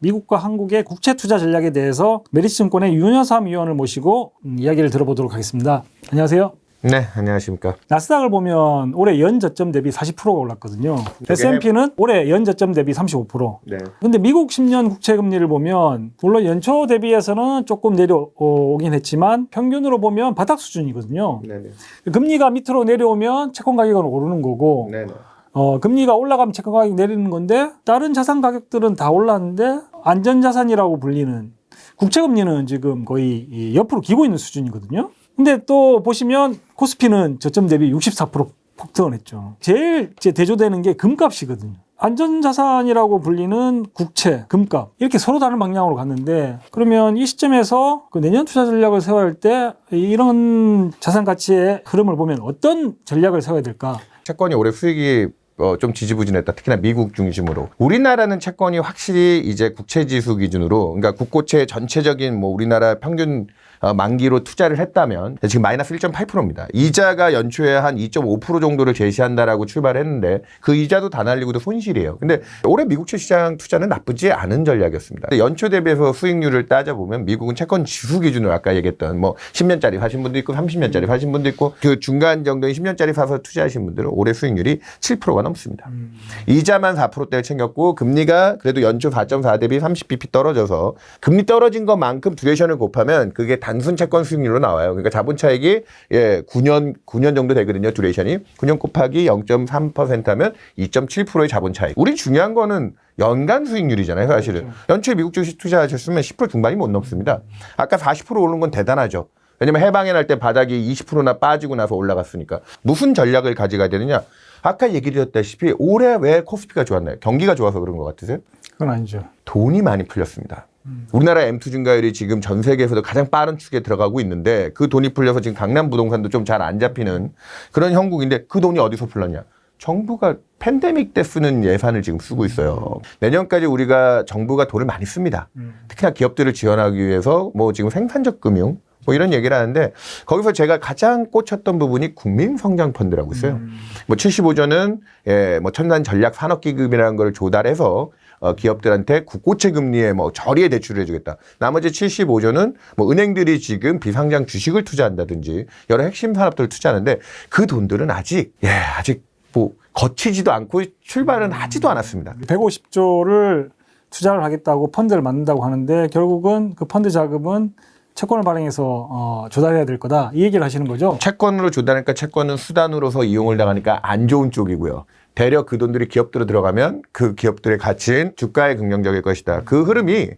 미국과 한국의 국채 투자 전략에 대해서 메리츠증권의 윤여삼 위원을 모시고 음, 이야기를 들어보도록 하겠습니다. 안녕하세요. 네, 안녕하십니까. 나스닥을 보면 올해 연 저점 대비 40%가 올랐거든요. S&P는 올해 연 저점 대비 35%. 네. 근데 미국 10년 국채 금리를 보면 물론 연초 대비해서는 조금 내려오긴 했지만 평균으로 보면 바닥 수준이거든요. 네네. 금리가 밑으로 내려오면 채권 가격은 오르는 거고 네네. 어, 금리가 올라가면 채권 가격이 내리는 건데 다른 자산 가격들은 다 올랐는데 안전자산이라고 불리는 국채 금리는 지금 거의 이 옆으로 기고 있는 수준이거든요. 근데 또 보시면 코스피는 저점 대비 64% 폭등했죠. 제일 이제 대조되는 게 금값이거든요. 안전자산이라고 불리는 국채, 금값 이렇게 서로 다른 방향으로 갔는데 그러면 이 시점에서 그 내년 투자 전략을 세워야 할 때 이런 자산 가치의 흐름을 보면 어떤 전략을 세워야 될까? 채권이 올해 수익이 어, 좀 지지부진했다. 특히나 미국 중심으로. 우리나라는 채권이 확실히 이제 국채 지수 기준으로, 그러니까 국고채 전체적인 뭐 우리나라 평균 어, 만기로 투자를 했다면 지금 마이너스 1.8%입니다. 이자가 연초에 한 2.5% 정도를 제시한다라고 출발했는데 그 이자도 다 날리고도 손실이에요. 근데 올해 미국 채 시장 투자는 나쁘지 않은 전략이었습니다. 연초 대비해서 수익률을 따져보면 미국은 채권 지수 기준으로 아까 얘기했던 뭐 10년짜리 사신 분도 있고 30년짜리 사신 분도 있고 그 중간 정도인 10년짜리 사서 투자하신 분들은 올해 수익률이 7%가 넘습니다. 이자만 4%대를 챙겼고 금리가 그래도 연초 4.4 대비 30bp 떨어져서 금리 떨어진 것만큼 듀레이션을 곱하면 그게 단순 채권 수익률로 나와요. 그러니까 자본 차익이 예, 9년 9년 정도 되거든요. 듀레이션이 9년 곱하기 0.3% 하면 2.7%의 자본 차익. 우리 중요한 거는 연간 수익률이잖아요, 사실은. 연초에 미국 주식 투자하셨으면 10% 중반이 못 넘습니다. 아까 40% 오른 건 대단하죠. 왜냐면 해방에 날때 바닥이 20%나 빠지고 나서 올라갔으니까 무슨 전략을 가져가야 되느냐? 아까 얘기 드렸다시피 올해 왜 코스피가 좋았나요? 경기가 좋아서 그런 것 같으세요? 그건 아니죠. 돈이 많이 풀렸습니다. 우리나라 M2 증가율이 지금 전 세계에서도 가장 빠른 축에 들어가고 있는데 그 돈이 풀려서 지금 강남 부동산도 좀 잘 안 잡히는 그런 형국인데 그 돈이 어디서 풀렸냐? 정부가 팬데믹 때 쓰는 예산을 지금 쓰고 있어요. 내년까지 우리가 정부가 돈을 많이 씁니다. 특히나 기업들을 지원하기 위해서 뭐 지금 생산적 금융 뭐 이런 얘기를 하는데 거기서 제가 가장 꽂혔던 부분이 국민성장펀드라고 있어요. 뭐 75조는 예, 뭐 첨단 전략 산업기금이라는 걸 조달해서 어, 기업들한테 국고채 금리에 뭐 저리에 대출을 해주겠다. 나머지 75조는 뭐 은행들이 지금 비상장 주식을 투자한다든지 여러 핵심 산업들을 투자하는데 그 돈들은 아직 예 아직 뭐 거치지도 않고 출발은 하지도 않았습니다. 150조를 투자를 하겠다고 펀드를 만든다고 하는데 결국은 그 펀드 자금은 채권을 발행해서 어, 조달해야 될 거다 이 얘기를 하시는 거죠. 채권으로 조달하니까 채권은 수단으로서 이용을 당하니까 안 좋은 쪽이고요. 대려 그 돈들이 기업들로 들어가면 그 기업들의 가치는 주가에 긍정적일 것이다. 그 흐름이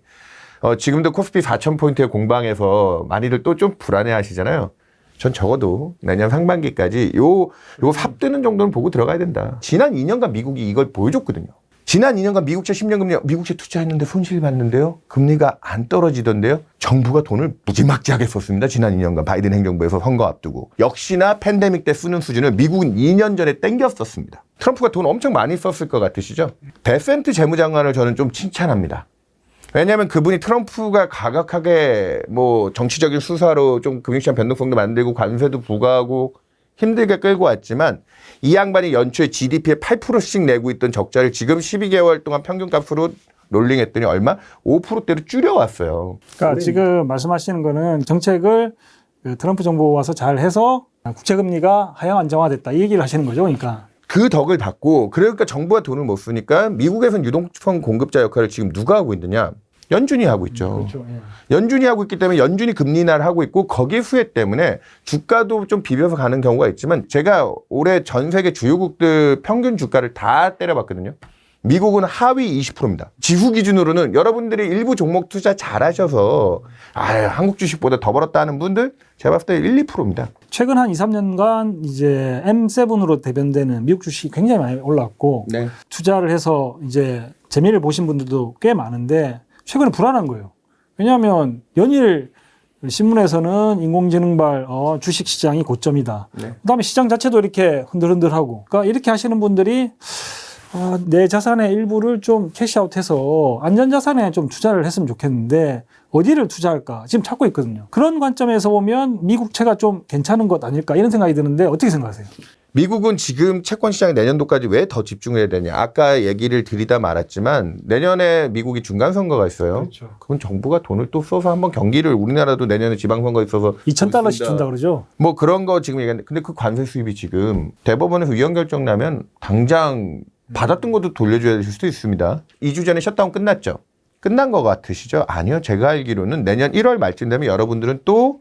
어, 지금도 코스피 4,000포인트의 공방에서 많이들 또 좀 불안해 하시잖아요. 전 적어도 내년 상반기까지 요, 요 삽뜨는 정도는 보고 들어가야 된다. 지난 2년간 미국이 이걸 보여줬거든요. 지난 2년간 미국채 10년 금리, 미국채 투자했는데 손실 봤는데요. 금리가 안 떨어지던데요. 정부가 돈을 무지막지하게 썼습니다. 지난 2년간 바이든 행정부에서 선거 앞두고. 역시나 팬데믹 때 쓰는 수준을 미국은 2년 전에 땡겼었습니다. 트럼프가 돈 엄청 많이 썼을 것 같으시죠? 데센트 재무장관을 저는 좀 칭찬합니다. 왜냐하면 그분이 트럼프가 가격하게 뭐 정치적인 수사로 좀 금융시장 변동성도 만들고 관세도 부과하고 힘들게 끌고 왔지만 이 양반이 연초에 GDP의 8%씩 내고 있던 적자를 지금 12개월 동안 평균값으로 롤링했더니 얼마? 5%대로 줄여왔어요. 그러니까 지금 말씀하시는 거는 정책을 그 트럼프 정부 와서 잘 해서 국채 금리가 하향 안정화됐다 이 얘기를 하시는 거죠. 그러니까 그 덕을 받고 그러니까 정부가 돈을 못 쓰니까 미국에선 유동성 공급자 역할을 지금 누가 하고 있느냐? 연준이 하고 있죠. 예. 연준이 하고 있기 때문에 연준이 금리 인하를 하고 있고 거기에 수혜 때문에 주가도 좀 비벼서 가는 경우가 있지만 제가 올해 전 세계 주요국들 평균 주가를 다 때려봤거든요. 미국은 하위 20%입니다. 지수 기준으로는 여러분들이 일부 종목 투자 잘하셔서 아 한국 주식보다 더 벌었다 하는 분들 제가 봤을 때 1, 2%입니다. 최근 한 2, 3년간 이제 M7으로 대변되는 미국 주식이 굉장히 많이 올랐고 네. 투자를 해서 이제 재미를 보신 분들도 꽤 많은데 최근에 불안한 거예요. 왜냐하면 연일 신문에서는 인공지능발 어, 주식 시장이 고점이다. 네. 그다음에 시장 자체도 이렇게 흔들흔들하고. 그러니까 이렇게 하시는 분들이 아, 내 자산의 일부를 좀 캐시아웃해서 안전자산에 좀 투자를 했으면 좋겠는데 어디를 투자할까 지금 찾고 있거든요. 그런 관점에서 보면 미국채가 좀 괜찮은 것 아닐까 이런 생각이 드는데 어떻게 생각하세요? 미국은 지금 채권 시장에 내년도까지 왜 더 집중해야 되냐. 아까 얘기를 드리다 말았지만 내년에 미국이 중간 선거가 있어요. 그렇죠. 그건 정부가 돈을 또 써서 한번 경기를 우리나라도 내년에 지방 선거 있어서 2천 달러씩. 준다 그러죠. 뭐 그런 거 지금 얘기하는데 근데 그 관세 수입이 지금 대법원에서 위헌 결정 나면 당장 받았던 것도 돌려줘야 될 수도 있습니다. 2주 전에 셧다운 끝났죠. 끝난 것 같으시죠? 아니요. 제가 알기로는 내년 1월 말쯤 되면 여러분들은 또 어,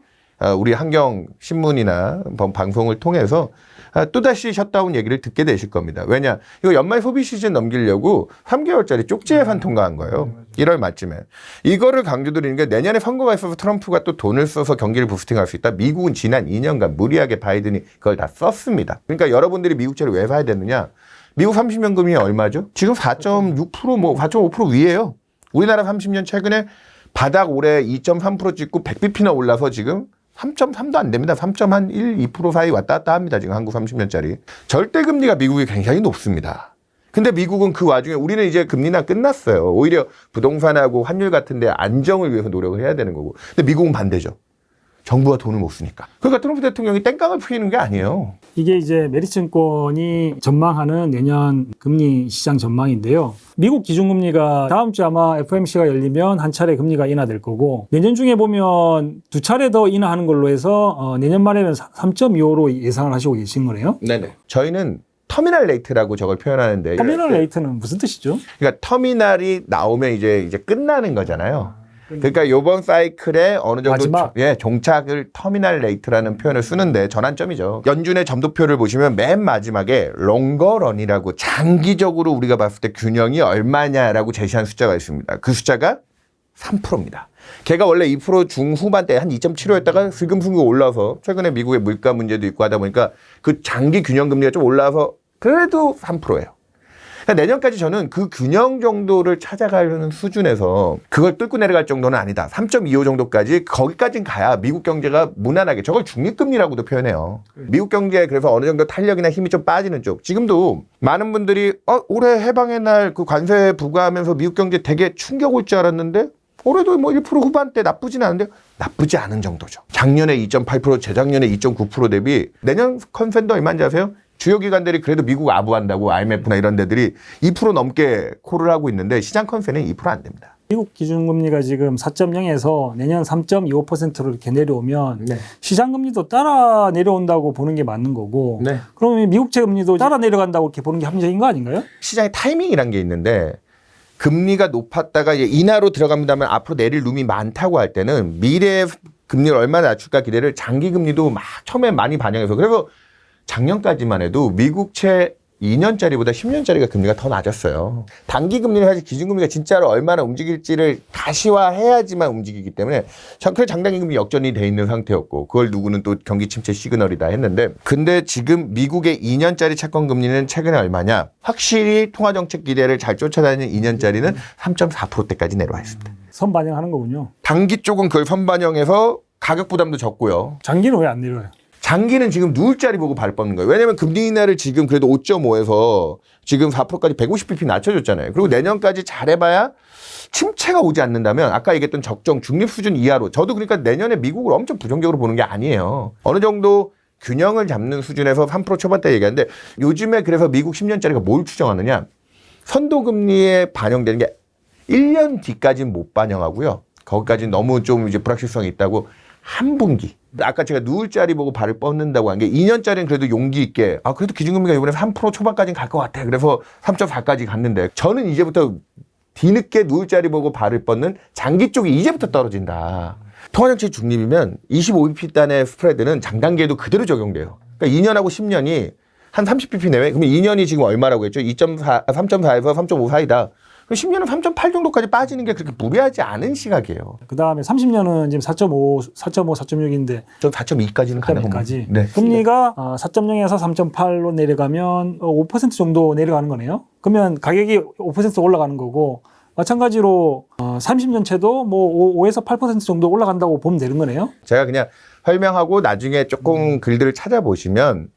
우리 한경 신문이나 번- 방송을 통해서 아, 또다시 셧다운 얘기를 듣게 되실 겁니다. 왜냐? 이거 연말 소비 시즌 넘기려고 3개월짜리 쪽지 예산 통과한 거예요. 1월 말쯤에. 이거를 강조드리는 게 내년에 선거가 있어서 트럼프가 또 돈을 써서 경기를 부스팅할 수 있다. 미국은 지난 2년간 무리하게 바이든이 그걸 다 썼습니다. 그러니까 여러분들이 미국채를 왜 사야 되느냐? 미국 30년 금리 얼마죠? 지금 4.6%뭐 4.5% 위에요. 우리나라 30년 최근에 바닥 올해 2.3% 찍고 100bp나 올라서 지금 3.3도 안 됩니다. 3.1, 2% 사이 왔다 갔다 합니다. 지금 한국 30년짜리. 절대 금리가 미국이 굉장히 높습니다. 근데 미국은 그 와중에 우리는 이제 금리나 끝났어요. 오히려 부동산하고 환율 같은데 안정을 위해서 노력을 해야 되는 거고. 근데 미국은 반대죠. 정부가 돈을 못 쓰니까. 그러니까 트럼프 대통령이 땡깡을 피우는 게 아니에요. 이게 이제 메리츠증권이 전망하는 내년 금리 시장 전망인데요. 미국 기준금리가 다음 주 아마 FOMC가 열리면 한 차례 금리가 인하될 거고 내년 중에 보면 두 차례 더 인하하는 걸로 해서 어, 내년 말에는 3.25로 예상을 하시고 계신 거네요. 네네. 저희는 터미널 레이트라고 저걸 표현하는데. 터미널 레이트는 무슨 뜻이죠? 그러니까 터미널이 나오면 이제 이제 끝나는 거잖아요. 그러니까 요번 사이클에 어느 정도 마지막. 조- 예, 종착을 터미널 레이트라는 표현을 쓰는데 전환점이죠. 연준의 점도표를 보시면 맨 마지막에 롱거런이라고 장기적으로 우리가 봤을 때 균형이 얼마냐라고 제시한 숫자가 있습니다. 그 숫자가 3%입니다. 걔가 원래 2% 중후반대 한 2.75였다가 슬금슬금 올라서 최근에 미국의 물가 문제도 있고 하다 보니까 그 장기 균형 금리가 좀 올라서 그래도 3%예요. 그러니까 내년까지 저는 그 균형 정도를 찾아가려는 수준에서 그걸 뚫고 내려갈 정도는 아니다. 3.25 정도까지 거기까진 가야 미국 경제가 무난하게 저걸 중립금리라고도 표현해요. 미국 경제에 그래서 어느 정도 탄력이나 힘이 좀 빠지는 쪽. 지금도 많은 분들이 어, 올해 해방의 날 그 관세 부과하면서 미국 경제 되게 충격 올 줄 알았는데 올해도 뭐 1% 후반대 나쁘진 않은데 나쁘지 않은 정도죠. 작년에 2.8% 재작년에 2.9% 대비 내년 컨센도 얼마인지 아세요? 주요 기관들이 그래도 미국 아부한다고 IMF나 이런 데들이 2% 넘게 콜을 하고 있는데 시장 컨센은 2%안 됩니다. 미국 기준금리가 지금 4.0에서 내년 3.25%로 이렇게 내려오면 시장 금리도 따라 내려온다고 보는 게 맞는 거고 네. 그러면 미국채 금리도 따라 내려간다고 이렇게 보는 게 합리적인 거 아닌가요? 시장의 타이밍이란 게 있는데 금리가 높았다가 이제 인하로 들어갑니다면 앞으로 내릴 룸이 많다고 할 때는 미래의 금리를 얼마나 낮출까 기대를 장기 금리도 막 처음에 많이 반영해서 그래서 작년까지만 해도 미국채 2년짜리보다 10년짜리가 금리가 더 낮았어요. 단기 금리는 사실 기준금리가 진짜로 얼마나 움직일지를 가시화해야지만 움직이기 때문에 장- 그래 장단기 금리 역전이 돼 있는 상태였고 그걸 누구는 또 경기 침체 시그널이다 했는데 근데 지금 미국의 2년짜리 채권 금리는 최근에 얼마냐? 확실히 통화 정책 기대를 잘 쫓아다니는 2년짜리는 3.4%대까지 내려와 있습니다. 선 반영하는 거군요. 단기 쪽은 그걸 선반영해서 가격 부담도 적고요. 장기는 왜 안 내려요? 장기는 지금 누울 자리 보고 발 뻗는 거예요. 왜냐하면 금리 인하를 지금 그래도 5.5에서 지금 4%까지 150bp 낮춰줬잖아요. 그리고 내년까지 잘해봐야 침체가 오지 않는다면 아까 얘기했던 적정 중립 수준 이하로 저도 그러니까 내년에 미국을 엄청 부정적으로 보는 게 아니에요. 어느 정도 균형을 잡는 수준에서 3% 초반대 얘기하는데 요즘에 그래서 미국 10년짜리가 뭘 추정하느냐 선도 금리에 반영되는 게 1년 뒤까지는 못 반영하고요. 거기까지는 너무 좀 이제 불확실성이 있다고 한 분기. 아까 제가 누울 자리 보고 발을 뻗는다고 한 게 2년짜리는 그래도 용기 있게 아 그래도 기준금리가 이번에 3% 초반까지는 갈 것 같아. 그래서 3.4까지 갔는데 저는 이제부터 뒤늦게 누울 자리 보고 발을 뻗는 장기 쪽이 이제부터 떨어진다. 통화정책 중립이면 25bp 단의 스프레드는 장단기에도 그대로 적용돼요. 그러니까 2년하고 10년이 한 30bp 내외. 그러면 2년이 지금 얼마라고 했죠? 2.4, 3.4에서 3.5 사이다. 그럼 10년은 3.8 정도까지 빠지는 게 그렇게 무리하지 않은 시각이에요. 그 다음에 30년은 지금 4.5, 4.5, 4.6인데 저 4.2까지는 가능합니다. 4.2까지 네. 금리가 어, 4.0에서 3.8로 내려가면 어, 5% 정도 내려가는 거네요. 그러면 가격이 5% 올라가는 거고 마찬가지로 어, 30년 채도 뭐 5, 에서 8% 정도 올라간다고 보면 되는 거네요. 제가 그냥 설명하고 나중에 조금 글들을 찾아보시면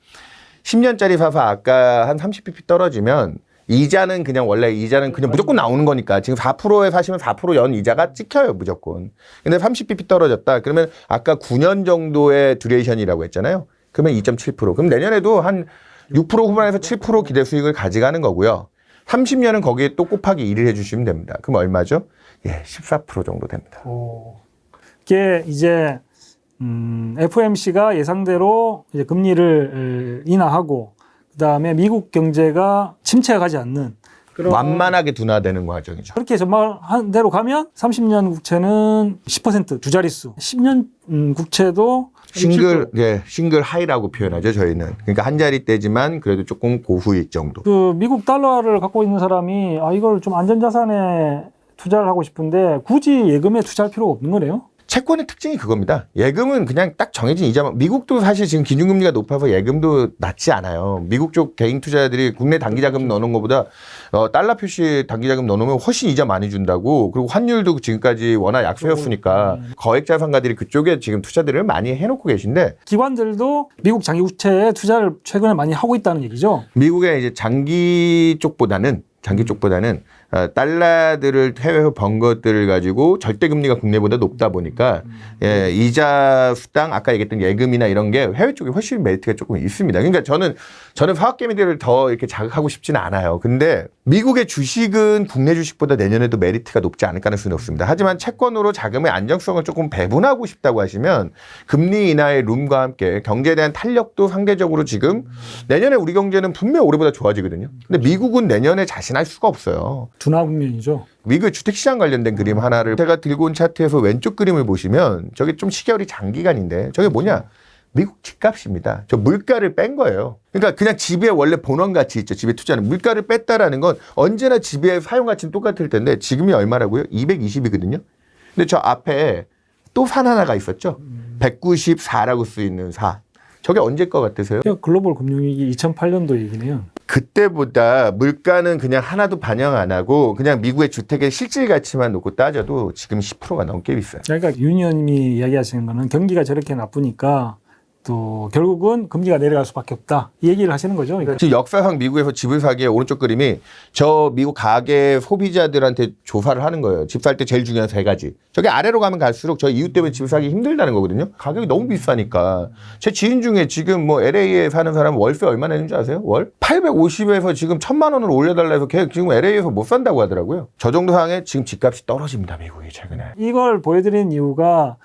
10년짜리 사서 아까 한 30bp 떨어지면 이자는 그냥 원래 이자는 그냥 무조건 나오는 거니까 지금 4%에 사시면 4%연 이자가 찍혀요 무조건. 근데 30bp 떨어졌다 그러면 아까 9년 정도의 듀레이션이라고 했잖아요. 그러면 2.7% 그럼 내년에도 한 6% 후반에서 7% 기대 수익을 가져가는 거고요. 30년은 거기에 또 곱하기 1을 해주시면 됩니다. 그럼 얼마죠? 예, 14% 정도 됩니다. 이게 이제 음, FOMC가 예상대로 이제 금리를 에, 인하하고 그다음에 미국 경제가 침체가 가지 않는 그런 완만하게 둔화되는 과정이죠. 그렇게 전망한 대로 가면 30년 국채는 10%두 자릿수, 10년 음, 국채도 싱글, 예, 싱글 하이라고 표현하죠, 저희는. 그러니까 한 자리대지만 그래도 조금 고수익 정도. 그 미국 달러를 갖고 있는 사람이 아 이걸 좀 안전 자산에 투자를 하고 싶은데 굳이 예금에 투자할 필요가 없는 거네요. 채권의 특징이 그겁니다. 예금은 그냥 딱 정해진 이자만. 미국도 사실 지금 기준금리가 높아서 예금도 낮지 않아요. 미국 쪽 개인 투자자들이 국내 단기자금 넣는 것보다 어, 달러 표시 단기자금 넣으면 훨씬 이자 많이 준다고. 그리고 환율도 지금까지 워낙 약세였으니까 거액 자산가들이 그쪽에 지금 투자들을 많이 해놓고 계신데 기관들도 미국 장기 국채에 투자를 최근에 많이 하고 있다는 얘기죠. 미국의 이제 장기 쪽보다는 장기 쪽보다는 어, 달러들을 해외에서 번 것들을 가지고 절대 금리가 국내보다 높다 보니까 예, 이자 수당 아까 얘기했던 예금이나 이런 게 해외 쪽에 훨씬 메리트가 조금 있습니다. 그러니까 저는 저는 화학개미들을 더 이렇게 자극하고 싶지는 않아요. 근데 미국의 주식은 국내 주식보다 내년에도 메리트가 높지 않을 가능성이 높습니다. 하지만 채권으로 자금의 안정성을 조금 배분하고 싶다고 하시면 금리 인하의 룸과 함께 경제에 대한 탄력도 상대적으로 지금 내년에 우리 경제는 분명 올해보다 좋아지거든요. 근데 미국은 내년에 자신할 수가 없어요. 둔화 국면이죠. 미국의 주택시장 관련된 그림 하나를 제가 들고 온 차트에서 왼쪽 그림을 보시면 저게 좀 시결이 장기간인데 저게 뭐냐? 미국 집값입니다. 저 물가를 뺀 거예요. 그러니까 그냥 집에 원래 본원 가치 있죠. 집에 투자는 물가를 뺐다라는 건 언제나 집의 사용 가치는 똑같을 텐데 지금이 얼마라고요? 220이거든요. 근데 저 앞에 또 산 하나가 있었죠. 194라고 쓰이는 사. 저게 언제 것 같으세요? 글로벌 금융위기 2008년도 얘기네요. 그때보다 물가는 그냥 하나도 반영 안 하고 그냥 미국의 주택의 실질 가치만 놓고 따져도 지금 10%가 넘게 비싸요. 그러니까 윤 의원님이 이야기하시는 거는 경기가 저렇게 나쁘니까 또 결국은 금리가 내려갈 수밖에 없다. 이 얘기를 하시는 거죠. 그러니까 지금 역사상 미국에서 집을 사기에 오른쪽 그림이 저 미국 가계 소비자들한테 조사를 하는 거예요. 집 살 때 제일 중요한 세 가지. 저게 아래로 가면 갈수록 저 이유 때문에 집을 사기 힘들다는 거거든요. 가격이 너무 비싸니까. 제 지인 중에 지금 뭐 LA에 사는 사람 월세 얼마 내는지 아세요? 월? 850에서 지금 1000만 원을 올려달라 해서 걔 지금 LA에서 못 산다고 하더라고요. 저 정도 상황에 지금 집값이 떨어집니다. 미국이 최근에. 이걸 보여드리는 이유가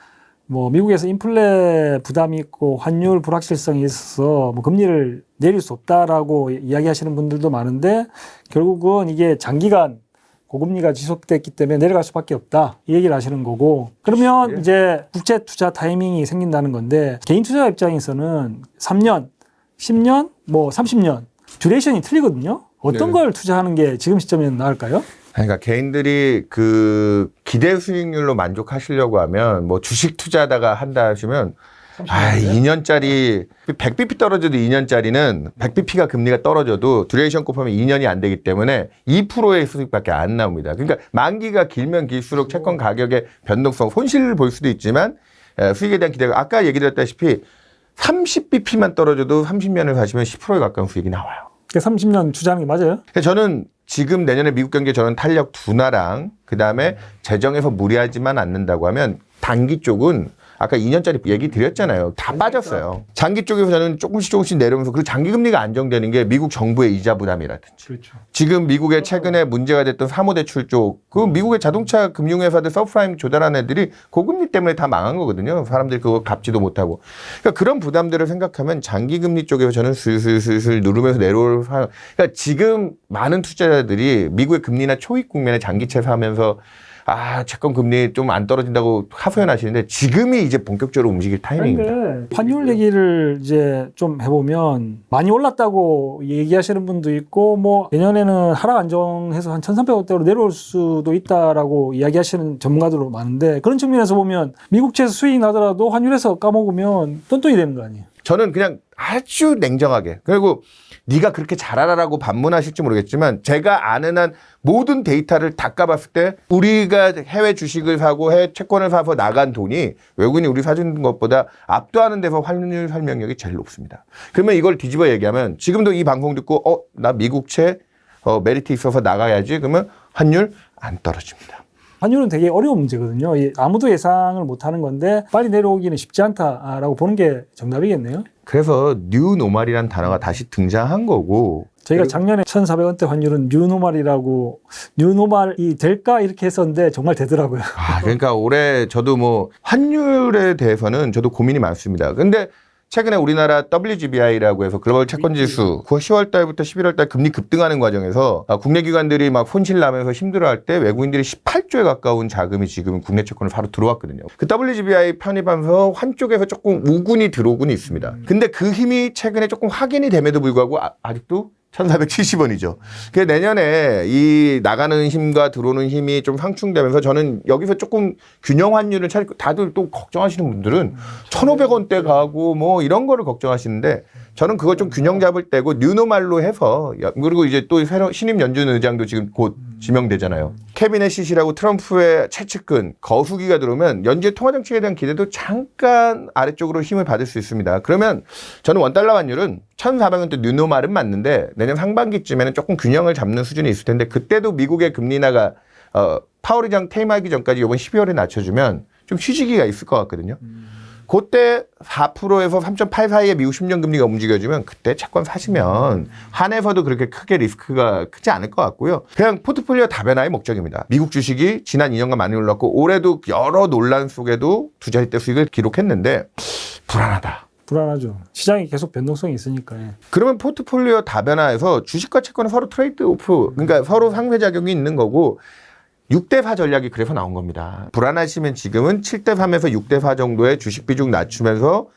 뭐 미국에서 인플레 부담이 있고 환율 불확실성이 있어서 뭐 금리를 내릴 수 없다라고 이야기하시는 분들도 많은데 결국은 이게 장기간 고금리가 지속됐기 때문에 내려갈 수밖에 없다 이 얘기를 하시는 거고 그러면 예. 이제 국제 투자 타이밍이 생긴다는 건데 개인 투자 입장에서는 3년, 10년, 뭐 30년 듀레이션이 틀리거든요. 어떤 네. 걸 투자하는 게 지금 시점에는 나을까요? 그러니까 개인들이 그 기대 수익률로 만족하시려고 하면 뭐 주식 투자하다가 한다 하시면 아, 2년짜리 100bp 떨어져도 2년짜리는 100bp가 금리가 떨어져도 듀레이션 곱하면 2년이 안 되기 때문에 2%의 수익밖에 안 나옵니다. 그러니까 만기가 길면 길수록 채권 가격의 변동성 손실을 볼 수도 있지만 에, 수익에 대한 기대가 아까 얘기 드렸다시피 30bp만 떨어져도 30년을 가시면 10%에 가까운 수익이 나와요. 30년 투자하는 게 맞아요? 저는 지금 내년에 미국 경제 저는 탄력 둔화랑 그 다음에 재정에서 무리하지만 않는다고 하면 단기 쪽은 아까 2년짜리 얘기 드렸잖아요. 다 빠졌어요. 장기 쪽에서 저는 조금씩 조금씩 내려오면서 그리고 장기 금리가 안정되는 게 미국 정부의 이자 부담이라든지 그렇죠. 지금 미국의 최근에 문제가 됐던 사모대출 쪽, 그 미국의 자동차 금융회사들 서프라임 조달한 애들이 고금리 때문에 다 망한 거거든요. 사람들이 그거 갚지도 못하고. 그러니까 그런 부담들을 생각하면 장기 금리 쪽에서 저는 슬슬슬슬 누르면서 내려올 상 그러니까 지금 많은 투자자들이 미국의 금리나 초입 국면에 장기채 사면서 아, 채권 금리 좀 안 떨어진다고 하소연하시는데 지금이 이제 본격적으로 움직일 타이밍입니다. 환율 얘기를 이제 좀 해보면 많이 올랐다고 얘기하시는 분도 있고 뭐 내년에는 하락 안정해서 한 1,300원대로 내려올 수도 있다라고 이야기하시는 전문가들도 많은데 그런 측면에서 보면 미국채에서 수익 나더라도 환율에서 까먹으면 똔똔이 되는 거 아니에요? 저는 그냥 아주 냉정하게 그리고 네가 그렇게 잘 알아라고 반문하실지 모르겠지만 제가 아는 한 모든 데이터를 다 까봤을 때 우리가 해외 주식을 사고 해외 채권을 사서 나간 돈이 외국인이 우리 사준 것보다 압도하는 데서 환율 설명력이 제일 높습니다. 그러면 이걸 뒤집어 얘기하면 지금도 이 방송 듣고 어 나 미국채 어, 메리트 있어서 나가야지 그러면 환율 안 떨어집니다. 환율은 되게 어려운 문제거든요. 이 아무도 예상을 못 하는 건데 빨리 내려오기는 쉽지 않다라고 보는 게 정답이겠네요. 그래서 뉴 노말이라는 단어가 다시 등장한 거고 저희가 작년에 1,400원대 환율은 뉴노말이라고 뉴노말이 될까 이렇게 했었는데 정말 되더라고요. 아, 그러니까 올해 저도 뭐 환율에 대해서는 저도 고민이 많습니다. 근데 최근에 우리나라 WGBI라고 해서 글로벌 채권 지수 9월 10월 달부터 11월 달 금리 급등하는 과정에서 아, 국내 기관들이 막 손실 나면서 힘들어할 때 외국인들이 18조에 가까운 자금이 지금 국내 채권을 바로 들어왔거든요. 그 WGBI 편입하면서 환 쪽에서 조금 우군이 들어오곤 있습니다. 근데 그 힘이 최근에 조금 확인이 됨에도 불구하고 아, 아직도 1,470원이죠. 그 내년에 이 나가는 힘과 들어오는 힘이 좀 상충되면서 저는 여기서 조금 균형 환율을 찾고 다들 또 걱정하시는 분들은 1,500원대 가고 뭐 이런 거를 걱정하시는데 저는 그걸 좀 균형 잡을 때고 뉴노말로 해서 야- 그리고 이제 또 새로 신임 연준 의장도 지금 곧 지명되잖아요. 캐비넷 시시라고 트럼프의 최측근 거수기가 들어오면 연주의 통화 정책에 대한 기대도 잠깐 아래쪽으로 힘을 받을 수 있습니다. 그러면 저는 원달러 환율은 1,400원대 뉴노말은 맞는데 내년 상반기쯤에는 조금 균형을 잡는 수준이 있을 텐데 그때도 미국의 금리 나가 어, 파월 의장 퇴임하기 전까지 이번 12월에 낮춰주면 좀 휴지기가 있을 것 같거든요. 그때 4%에서 3.8 사이에 미국 10년 금리가 움직여주면 그때 채권 사시면 한에서도 그렇게 크게 리스크가 크지 않을 것 같고요. 그냥 포트폴리오 다변화의 목적입니다. 미국 주식이 지난 2년간 많이 올랐고 올해도 여러 논란 속에도 두 자릿대 수익을 기록했는데 불안하다. 불안하죠. 시장이 계속 변동성이 있으니까. 예. 그러면 포트폴리오 다변화에서 주식과 채권은 서로 트레이드 오프, 그러니까 서로 상쇄작용이 있는 거고 6대4 전략이 그래서 나온 겁니다. 불안하시면 지금은 7대3에서 6대4 정도의 주식 비중 낮추면서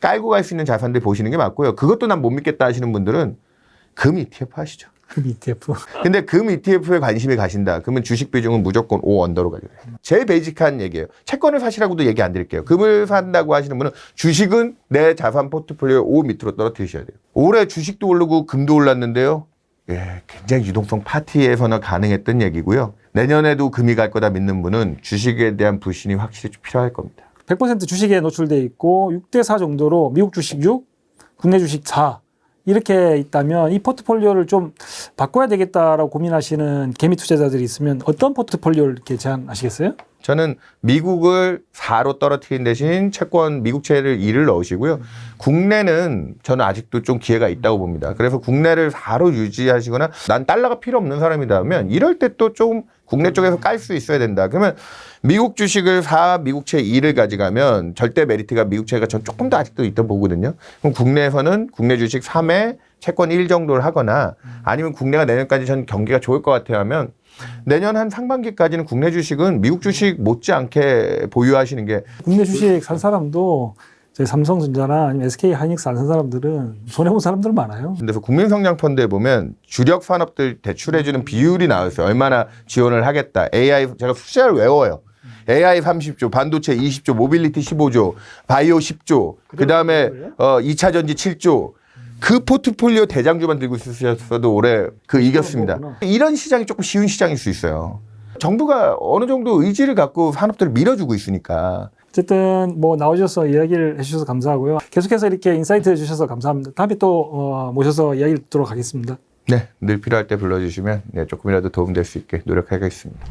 깔고 갈 수 있는 자산들 보시는 게 맞고요. 그것도 난 못 믿겠다 하시는 분들은 금 ETF 하시죠. 그 ETF. 근데 금 ETF에 관심이 가신다. 그러면 주식 비중은 무조건 5 언더로 가져요. 제일 베이직한 얘기예요. 채권을 사시라고도 얘기 안 드릴게요. 금을 산다고 하시는 분은 주식은 내 자산 포트폴리오 5 밑으로 떨어뜨리셔야 돼요. 올해 주식도 오르고 금도 올랐는데요. 예, 굉장히 유동성 파티에서나 가능했던 얘기고요. 내년에도 금이 갈 거다 믿는 분은 주식에 대한 불신이 확실히 좀 필요할 겁니다. 100% 주식에 노출돼 있고 6대 4 정도로 미국 주식 6, 국내 주식 4 이렇게 있다면 이 포트폴리오를 좀 바꿔야 되겠다라고 고민하시는 개미 투자자들이 있으면 어떤 포트폴리오를 이렇게 제안하시겠어요? 저는 미국을 4로 떨어뜨린 대신 채권 미국채를 2를 넣으시고요. 국내는 저는 아직도 좀 기회가 있다고 봅니다. 그래서 국내를 4로 유지하시거나 난 달러가 필요 없는 사람이라면 이럴 때 또 좀 국내 쪽에서 깔 수 있어야 된다. 그러면 미국 주식을 4, 미국채 2를 가져가면 절대 메리트가 미국채가 전 조금 더 아직도 있다 보거든요. 그럼 국내에서는 국내 주식 3에 채권 1 정도를 하거나 아니면 국내가 내년까지 전 경기가 좋을 것 같아요 하면 내년 한 상반기까지는 국내 주식은 미국 주식 못지않게 보유하시는 게 국내 주식 산 사람도 저희 삼성전자나 아니면 SK 하이닉스 안 산 사람들은 손해 본 사람들 많아요. 그래서 국민성장펀드에 보면 주력 산업들 대출해주는 비율이 나왔어요. 얼마나 지원을 하겠다. AI 제가 숫자를 외워요. AI 30조, 반도체 20조, 모빌리티 15조, 바이오 10조, 그 다음에 어, 2차 전지 7조. 그 포트폴리오 대장주만 들고 있으셨어도 올해 그 이겼습니다. 이런 시장이 조금 쉬운 시장일 수 있어요. 정부가 어느 정도 의지를 갖고 산업들을 밀어주고 있으니까. 어쨌든 뭐 나오셔서 이야기를 해주셔서 감사하고요. 계속해서 이렇게 인사이트 해주셔서 감사합니다. 다음에 또 어, 모셔서 이야기 듣도록 하겠습니다. 네, 늘 필요할 때 불러주시면 네, 조금이라도 도움될 수 있게 노력하겠습니다.